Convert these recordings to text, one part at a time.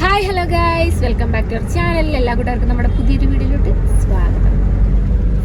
Hi hello guys welcome back to our channel എല്ലാ കൂട്ടുകാർക്കും നമ്മുടെ പുതിയൊരു വീഡിയോയിലോട്ട് സ്വാഗതം.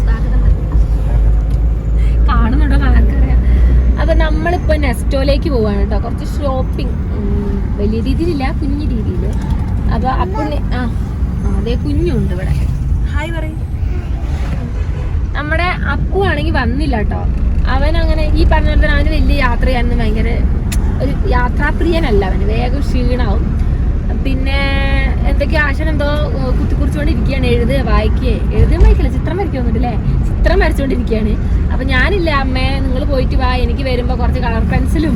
സ്വാഗതം കാണുന്നുണ്ടോ ആർക്കറിയാം. അപ്പൊ നമ്മളിപ്പോ നെസ്റ്റോയിലേക്ക് പോവാണ് കേട്ടോ. കുറച്ച് ഷോപ്പിംഗ് വലിയ രീതിയിലില്ല കുഞ്ഞു രീതിയിൽ അപ്പൊ അപ്പോൾ ആ ആ, അതെ കുഞ്ഞുണ്ട് ഇവിടെ. ഹായ് പറയും. നമ്മുടെ അപ്പു ആണെങ്കിൽ വന്നില്ല കേട്ടോ. അവൻ അങ്ങനെ ഈ പറഞ്ഞ പോലെ അവന് വലിയ യാത്ര ചെയ്യാനൊന്നും ഭയങ്കര ഒരു യാത്രാപ്രിയനല്ല അവന്. വേഗം ക്ഷീണാവും. പിന്നെ എന്തൊക്കെയോ ആശൻ എന്തോ കുത്തിക്കുറിച്ചുകൊണ്ടിരിക്കുകയാണ്. എഴുതുക വായിക്കുകയെ. എഴുതുകയും വായിക്കില്ല. ചിത്രം വരയ്ക്കൊന്നുമില്ലേ ചിത്രം വരച്ചുകൊണ്ടിരിക്കുകയാണ്. അപ്പൊ ഞാനില്ല അമ്മേ നിങ്ങൾ പോയിട്ട് വാ. എനിക്ക് വരുമ്പോ കുറച്ച് കളർ പെൻസിലും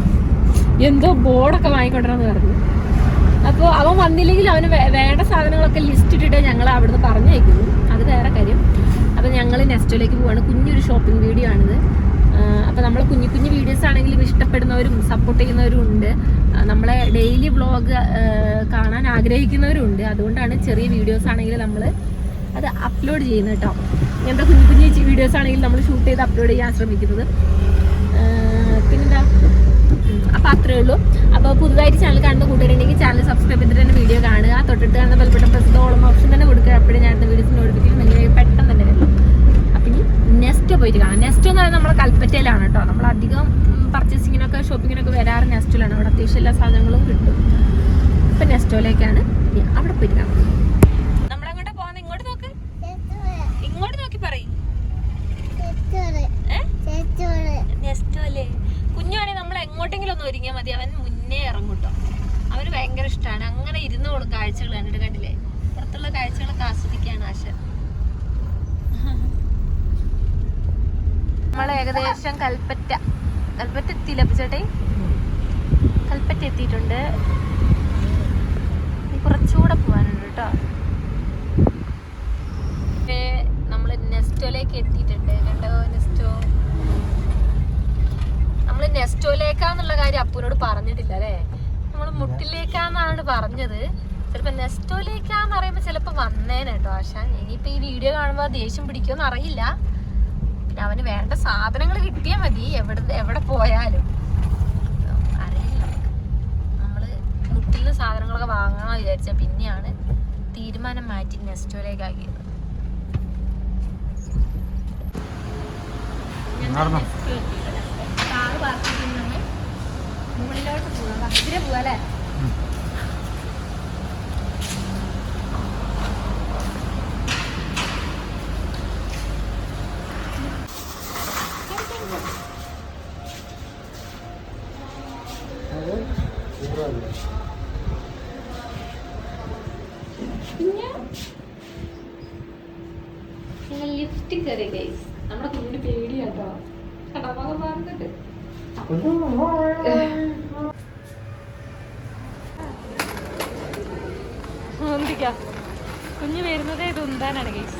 എന്തോ ബോർഡൊക്കെ വാങ്ങിക്കൊണ്ടിരുന്നു പറഞ്ഞു. അപ്പോൾ അവൻ വന്നില്ലെങ്കിൽ അവന് വേണ്ട സാധനങ്ങളൊക്കെ ലിസ്റ്റ് ഇട്ടിട്ട് ഞങ്ങൾ അവിടുന്ന് പറഞ്ഞയക്കുന്നു. അത് വേറെ കാര്യം. അപ്പോൾ ഞങ്ങൾ നെക്സ്റ്റിലേക്ക് പോവാണ്. കുഞ്ഞൊരു ഷോപ്പിംഗ് വീഡിയോ ആണിത്. അപ്പോൾ നമ്മൾ കുഞ്ഞു കുഞ്ഞു വീഡിയോസ് ആണെങ്കിലും ഇഷ്ടപ്പെടുന്നവരും സപ്പോർട്ട് ചെയ്യുന്നവരും ഉണ്ട്. നമ്മളെ ഡെയിലി വ്ളോഗ് കാണാൻ ആഗ്രഹിക്കുന്നവരും ഉണ്ട് അതുകൊണ്ടാണ് ചെറിയ വീഡിയോസ് ആണെങ്കിൽ നമ്മൾ അത് അപ്ലോഡ് ചെയ്യുന്നത് കേട്ടോ ഇങ്ങനത്തെ കുഞ്ഞു കുഞ്ഞു വീഡിയോസ് ആണെങ്കിൽ നമ്മൾ ഷൂട്ട് ചെയ്ത് അപ്ലോഡ് ചെയ്യാൻ ശ്രമിക്കുന്നത്. പിന്നെന്താ? അപ്പം അത്രയേ അത്രേ ഉള്ളൂ. അപ്പോൾ പുതുതായിട്ട് ചാനൽ കാണുന്ന കൂട്ടുകാരുണ്ടെങ്കിൽ ചാനൽ സബ്സ്ക്രൈബ് ചെയ്തിട്ട് തന്നെ വീഡിയോ കാണുക. തൊട്ടിട്ട് കാണുന്ന ബലപ്പെട്ട പ്രസിദ്ധ ഓളം ഓപ്ഷൻ തന്നെ കൊടുക്കുക. അപ്പോഴും ഞാൻ വീഡിയോസ് നോട്ടിഫിക്കേഷൻ നിങ്ങൾ പെട്ടെന്ന് തന്നെ വരും അപ്പൊ ഇനി നെക്സ്റ്റ് പോയിട്ട് കാണാം നെസ്റ്റ് എന്ന് പറയുന്നത് നമ്മുടെ കൽപ്പറ്റയിലാണ് കേട്ടോ. നമ്മൾ അധികം പർച്ചേസിങ്ങിനൊക്കെ ഷോപ്പിങ്ങിനൊക്കെ വരാറ് നെസ്റ്റിലാണ് അവിടെ അത്യാവശ്യം എല്ലാ സാധനങ്ങളും കിട്ടും. ഇപ്പം നെസ്റ്റോയിലേക്കാണ് അവിടെ പോയിട്ട് കാണാം ഇങ്ങോട്ട് നോക്ക്. ഇങ്ങോട്ട് നോക്കി നമ്മൾ എങ്ങോട്ടെങ്കിലും ഒന്ന് ഒരുങ്ങിയാൽ മതി. അവൻ മുന്നേ ഇറങ്ങൂട്ടോ അവന് ഭയങ്കര ഇഷ്ടമാണ് അങ്ങനെ ഇരുന്നോളും കാഴ്ചകൾ കണ്ടിട്ട്. ഏകദേശം കൽപ്പറ്റ. കൽപ്പറ്റ എത്തിയില്ല ചേട്ടേ കൽപ്പറ്റ എത്തിയിട്ടുണ്ട്. കുറച്ചുകൂടെ പോകാനുണ്ട് കേട്ടോ. നമ്മൾ നെസ്റ്റോയിലേക്ക് എത്തിയിട്ടുണ്ട്. കണ്ടോ നെസ്റ്റോ? നമ്മൾ നെസ്റ്റോയിലേക്കാന്നുള്ള കാര്യം അപ്പുവിനോട് പറഞ്ഞിട്ടില്ല അല്ലേ? നമ്മൾ മുട്ടിലേക്കാന്നാണ് പറഞ്ഞത്. ചിലപ്പോ നെസ്റ്റോയിലേക്കാന്ന് പറയുമ്പോ ചിലപ്പോ വന്നേനെ കേട്ടോ ആശാൻ. ഇനിയിപ്പോ ഈ വീഡിയോ കാണുമ്പോ ദേഷ്യം പിടിക്കുമെന്ന് അറിയില്ല. അവന് വേണ്ട സാധനങ്ങൾ കിട്ടിയാൽ മതി. എവിടെ എവിടെ പോയാലും. അറിയില്ല നമ്മൾ മുട്ടിൽ സാധനങ്ങളൊക്കെ വാങ്ങാൻ വിചാരിച്ച പിന്നെയാണ് തീരുമാനം മാറ്റി നെസ്റ്റോയിലേക്ക് ആക്കിയത്? കാറ് പാർക്ക് ചെയ്യുന്നത് മുകളിലോട്ട് പോവാം. ഇതിലെ ഞങ്ങൾ ലിഫ്റ്റ് കയറി ഗൈസ് നമ്മുടെ കുഞ്ഞിന് പേടിയാട്ടോ. കടമൊക്കെ മാറുന്നുണ്ട്. കുഞ്ഞ് വരുന്നതേ ഇത് ഉണ്ടാനാണ് ഗൈസ്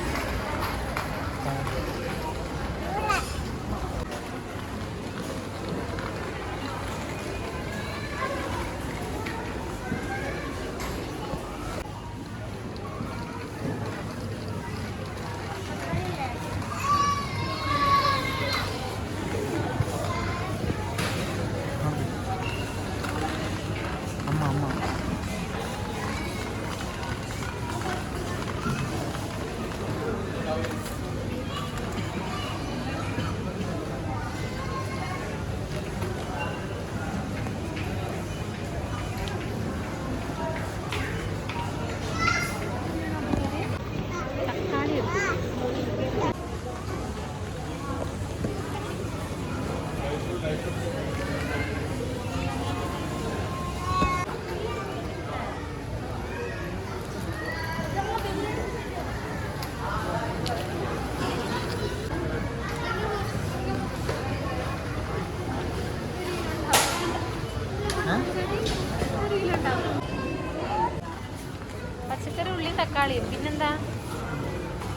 തക്കാളിയും. പിന്നെന്താ?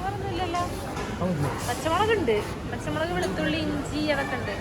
വേറൊന്നുമില്ലല്ലോ. പച്ചമുളക് ഉണ്ട്. പച്ചമുളക് വെളുത്തുള്ളി ഇഞ്ചി അതൊക്കെ ഉണ്ട്.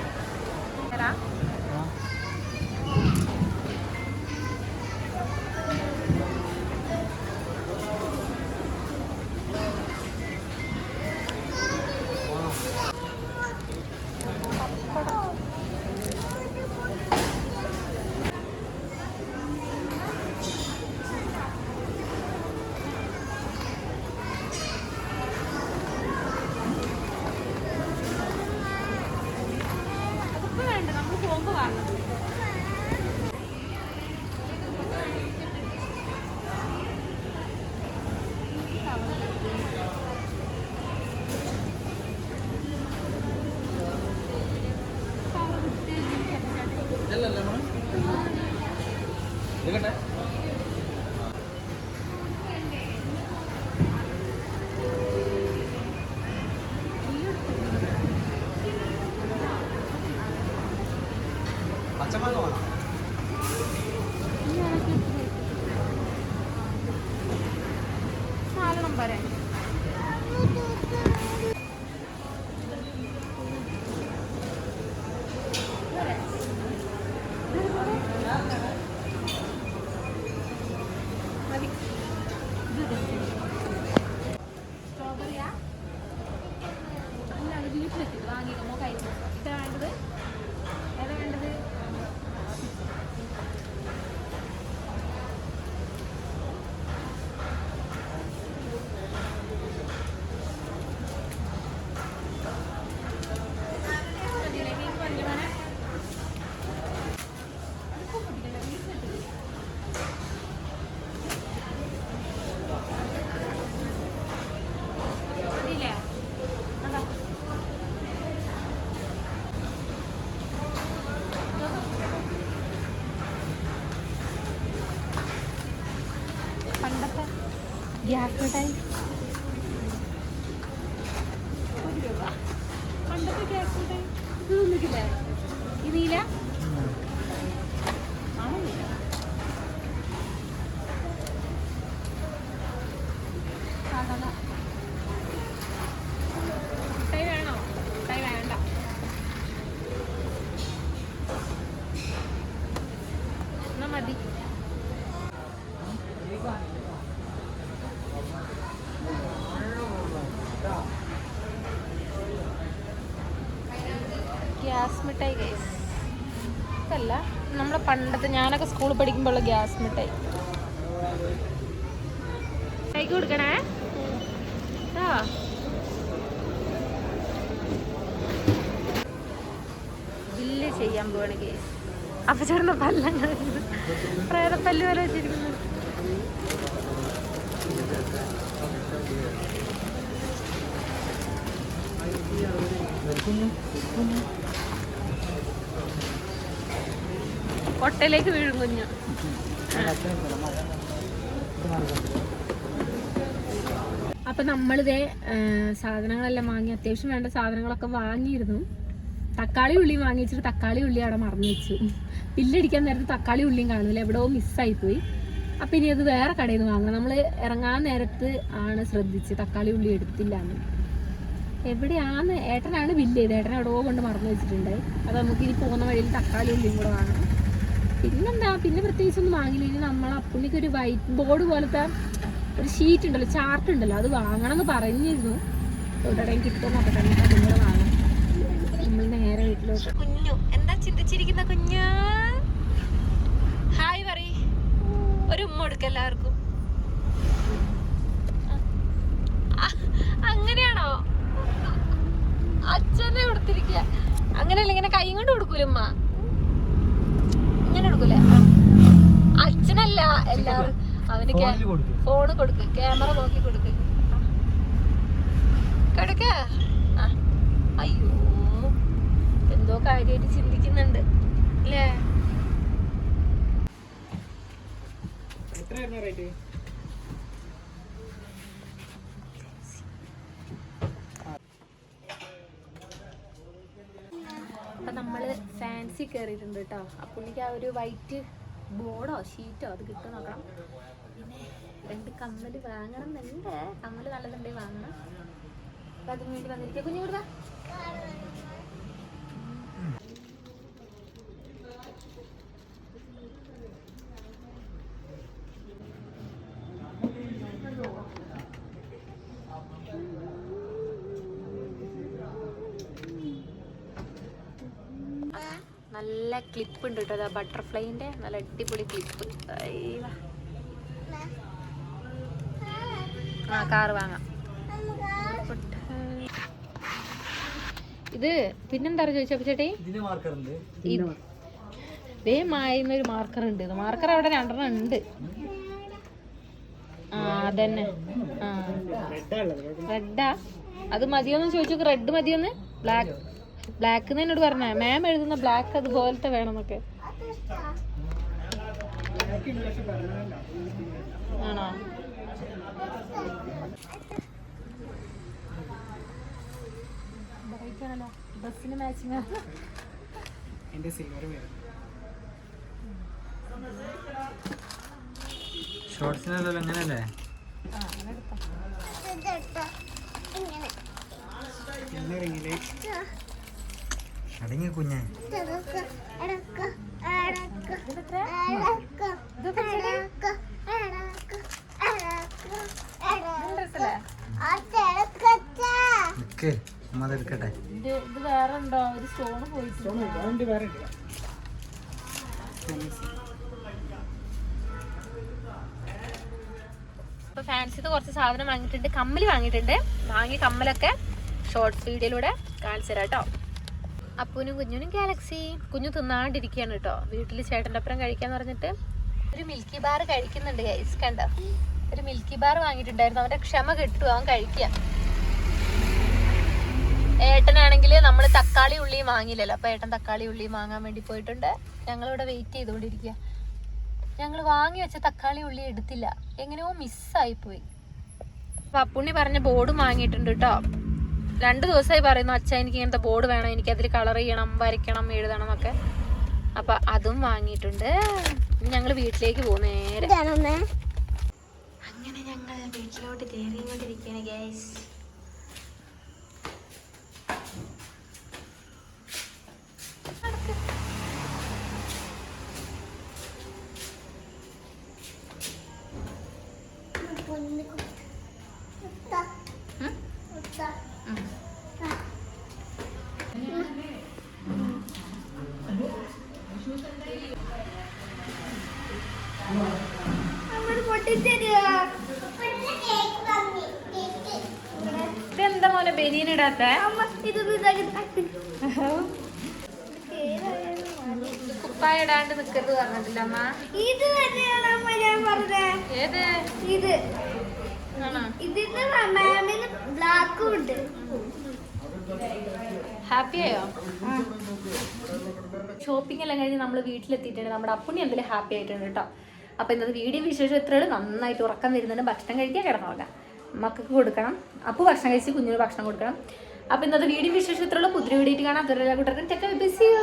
തരാം പച്ചമാങ്ങ വേണം നാല് നമ്പരെ സ്ട്രോബെറിയാ അല്ല അത് വീട്ടിലെത്തി വാങ്ങിക്കോ കഴിച്ചു ഇതാ വേണ്ടത് ഏതാ വേണ്ടത് പണ്ടത്തെ ഗ്യാസ് മിഠായി ഒരു രൂപ പണ്ടത്തെ ഗ്യാസ് മിഠായി ഇത് തിന്നിട്ടില്ലേ ഈ നീല ആണോ സാധാരണ മിഠായി വേണോ മിഠായി വേണ്ട എന്നാ മതി ഗ്യാസ് മിഠായി ഗൈസ് ഇതല്ല നമ്മളെ പണ്ടത്തെ ഞാനൊക്കെ സ്കൂളിൽ പഠിക്കുമ്പോഴുള്ള ഗ്യാസ് മിഠായി. കൈക്ക് കൊടുക്കണേ? ബില്ല് ചെയ്യാൻ പോവാണ് ഗൈസ് അപ്പൊ ചേർന്ന പല്ലങ്ങൾ പ്രേതപ്പല്ല് വരെ വെച്ചിരിക്കുന്നു. കൊട്ടയിലേക്ക് വീഴും കുഞ്ഞു. അപ്പൊ നമ്മളിതേ സാധനങ്ങളെല്ലാം വാങ്ങി അത്യാവശ്യം വേണ്ട സാധനങ്ങളൊക്കെ വാങ്ങിയിരുന്നു. തക്കാളി ഉള്ളി വാങ്ങിച്ചിട്ട് തക്കാളി ഉള്ളി അവിടെ മറന്നു വെച്ചു. ബില്ലടിക്കാൻ നേരത്ത് തക്കാളി ഉള്ളിയും കാണുന്നില്ല എവിടെയോ മിസ്സായി പോയി അപ്പൊ ഇനി അത് വേറെ കടയിൽ നിന്ന് വാങ്ങണം. നമ്മൾ ഇറങ്ങാൻ നേരത്ത് ആണ് ശ്രദ്ധിച്ച് തക്കാളി ഉള്ളി എടുത്തില്ല എന്ന് എവിടെയാണ് ഏട്ടനാണ് ബില്ല് ചെയ്തത്. ഏട്ടൻ എവിടെയോ കൊണ്ട് മറന്നു വെച്ചിട്ടുണ്ട്. അത് നമുക്ക് ഇനി പോകുന്ന വഴിയിൽ തക്കാളി ഉള്ളിയും കൂടെ വാങ്ങണം. പിന്നെന്താ? പിന്നെ പ്രത്യേകിച്ച് ഒന്നും വാങ്ങില്ല ഇനി നമ്മൾ അപ്പുണ്ണിക്ക് ഒരു വൈറ്റ് ബോർഡ് പോലത്തെ ഒരു ഷീറ്റ് ഉണ്ടല്ലോ ചാർട്ട് ഉണ്ടല്ലോ അത് വാങ്ങണം എന്ന് പറഞ്ഞിരുന്നു. എവിടെയും കിട്ടുമോ നോക്കട്ടെ എന്നിട്ട് അതും കൂടെ നമ്മൾ നേരെ വീട്ടിലോട്ട്. കുഞ്ഞു എന്താ ചിന്തിച്ചിരിക്കുന്ന കുഞ്ഞ? ഹായ് പറയ് ഒരു ഉമ്മ കൊടുക്ക എല്ലാവർക്കും. അങ്ങനെയാണോ? അച്ഛനെ കൊടുത്തിരിക്കുക അങ്ങനെയല്ല ഇങ്ങനെ കൈ കൊണ്ട് കൊടുക്കൂല ഉമ്മ ഇങ്ങനെ കൊടുക്കൂലേ ആ. അച്ഛനല്ല എല്ലാവരും അവന് ഫോൺ കൊടുക്ക്. ഫോണ് കൊടുക്ക്. ക്യാമറ നോക്കി കൊടുക്ക്. കൊടുക്ക. അയ്യോ. എന്തോ കാര്യമായിട്ട് ചിന്തിക്കുന്നുണ്ട്. അല്ലേ? അപ്പൊ നമ്മൾ ഫാൻസി കയറിയിട്ടുണ്ട് കേട്ടോ അപ്പുണ്ണിക്ക് ആ ഒരു വൈറ്റ് ബോർഡോ ഷീറ്റോ അത് കിട്ടും നോക്കണം. പിന്നെ രണ്ട് കമ്മൽ വാങ്ങണം എന്നുണ്ട് കമ്മൽ നല്ലതുണ്ടെങ്കിൽ വാങ്ങണം. അപ്പൊ അതിന് വേണ്ടി വന്നിരിക്കുക കുഞ്ഞു കൊടുക്ക ക്ലിപ്പ് ഉണ്ട് കേട്ടോ. ബട്ടർഫ്ലൈന്റെ നല്ല അടിപൊളി ക്ലിപ്പ് ആ കാറ് വാങ്ങാം ഇത് പിന്നെന്താ ചോദിച്ചപ്പോ ചേട്ടേ ഇതേ മായുന്നൊരു മാർക്കർ ഉണ്ട് മാർക്കർ അവിടെ രണ്ടെണ്ണം ഉണ്ട് ആ അതന്നെ ആ റെഡാ അത് മതിയോന്ന് ചോദിച്ചു റെഡ് മതിയോന്ന് ബ്ലാക്ക് ബ്ലാക്ക് എന്നോട് പറഞ്ഞ. മാം എഴുതുന്ന ബ്ലാക്ക് അതുപോലത്തെ വേണമെന്നൊക്കെ. ആണോ? ബസ്സിന് മാച്ചിങ് എന്റെ സിൽവർ വേണം. ഷോർട്സിനല്ലോ അങ്ങനല്ലേ? അടങ്ങി കുഞ്ഞെ. അതെടുക്കട്ടെ ഇത് വേറെ ഉണ്ടോ? ഒരു സ്റ്റോൺ പോയിട്ടുണ്ട്. വേറെ ഇപ്പൊ ഫാൻസിന്ന് കുറച്ച് സാധനം വാങ്ങിയിട്ടുണ്ട്. കമ്മൽ വാങ്ങിയിട്ടുണ്ട്. വാങ്ങിയ കമ്മലൊക്കെ ഷോർട്ട് വീഡിയോയിലൂടെ കാണിച്ചു തരാം കേട്ടോ. അപ്പൂനും കുഞ്ഞുനും ഗാലക്സി. കുഞ്ഞു തിന്നാണ്ടിരിക്കുകയാണ് കേട്ടോ വീട്ടിൽ ചേട്ടന്റെ അപ്പുറം കഴിക്കാന്ന് പറഞ്ഞിട്ട് ഒരു മിൽക്കി ബാർ കഴിക്കുന്നുണ്ട് ഗൈസ് കണ്ടോ? ഒരു മിൽക്കി ബാർ വാങ്ങിയിട്ടുണ്ടായിരുന്നു. അവന്റെ ക്ഷമ കിട്ടും അവൻ കഴിക്കുക ഏട്ടനാണെങ്കിൽ നമ്മൾ തക്കാളി ഉള്ളിയും വാങ്ങിയില്ലല്ലോ. അപ്പൊ ഏട്ടൻ തക്കാളി ഉള്ളിയും വാങ്ങാൻ വേണ്ടി പോയിട്ടുണ്ട്. ഞങ്ങളിവിടെ വെയിറ്റ് ചെയ്തുകൊണ്ടിരിക്കുക ഞങ്ങൾ വാങ്ങി വെച്ച തക്കാളി ഉള്ളി എടുത്തില്ല. എങ്ങനെയോ മിസ്സായി പോയി. പപ്പുണ്ണി പറഞ്ഞ ബോർഡും വാങ്ങിയിട്ടുണ്ട് കേട്ടോ രണ്ട് ദിവസമായി പറയുന്നു അച്ഛ എനിക്ക് ഇങ്ങനത്തെ ബോർഡ് വേണം എനിക്ക് അതിൽ കളർ ചെയ്യണം വരയ്ക്കണം എഴുതണം എന്നൊക്കെ അപ്പൊ അതും വാങ്ങിയിട്ടുണ്ട്. ഞങ്ങൾ വീട്ടിലേക്ക് പോകും നേരെ. അങ്ങനെ ഞങ്ങൾ വീട്ടിലോട്ട് കയറിക്കൊണ്ടിരിക്കുകയാണ് ഗൈസ് ഇതെന്താ മോനെ ബനിയൻ ഇടാത്ത? കുപ്പായ ഇടാണ്ട് നിക്കരുത് പറഞ്ഞിട്ടില്ല അമ്മ. ഇത് തന്നെയാണ് അമ്മ ഞാൻ പറഞ്ഞത് ഏത്? ഇത്. ആണോ? ഇതിന് മാമിന് ബ്ലാക്കും ഹാപ്പി ആയോ? ഷോപ്പിംഗ് എല്ലാം കഴിഞ്ഞ് നമ്മൾ വീട്ടിലെത്തിയിട്ടുണ്ട്. നമ്മുടെ അപ്പുണ്ണി എന്തെങ്കിലും ഹാപ്പി ആയിട്ടുണ്ട് കേട്ടോ അപ്പൊ ഇന്നത്തെ വീഡിയോ വിശേഷം ഇത്രയുള്ളൂ നന്നായിട്ട് ഉറക്കം വരുന്നുണ്ട്. ഭക്ഷണം കഴിക്കാൻ കിടന്നുറങ്ങാം. മക്കൾക്ക് കൊടുക്കണം. അപ്പു ഭക്ഷണം കഴിച്ച് കുഞ്ഞിന് ഭക്ഷണം കൊടുക്കണം. അപ്പൊ ഇന്നത്തെ വീഡിയോ വിശേഷം ഇത്രയുള്ളൂ പുതിയ വീഡിയോ കാണാം. അതുവരെ കൂട്ടർക്കും ചെക്ക ബിസിയോ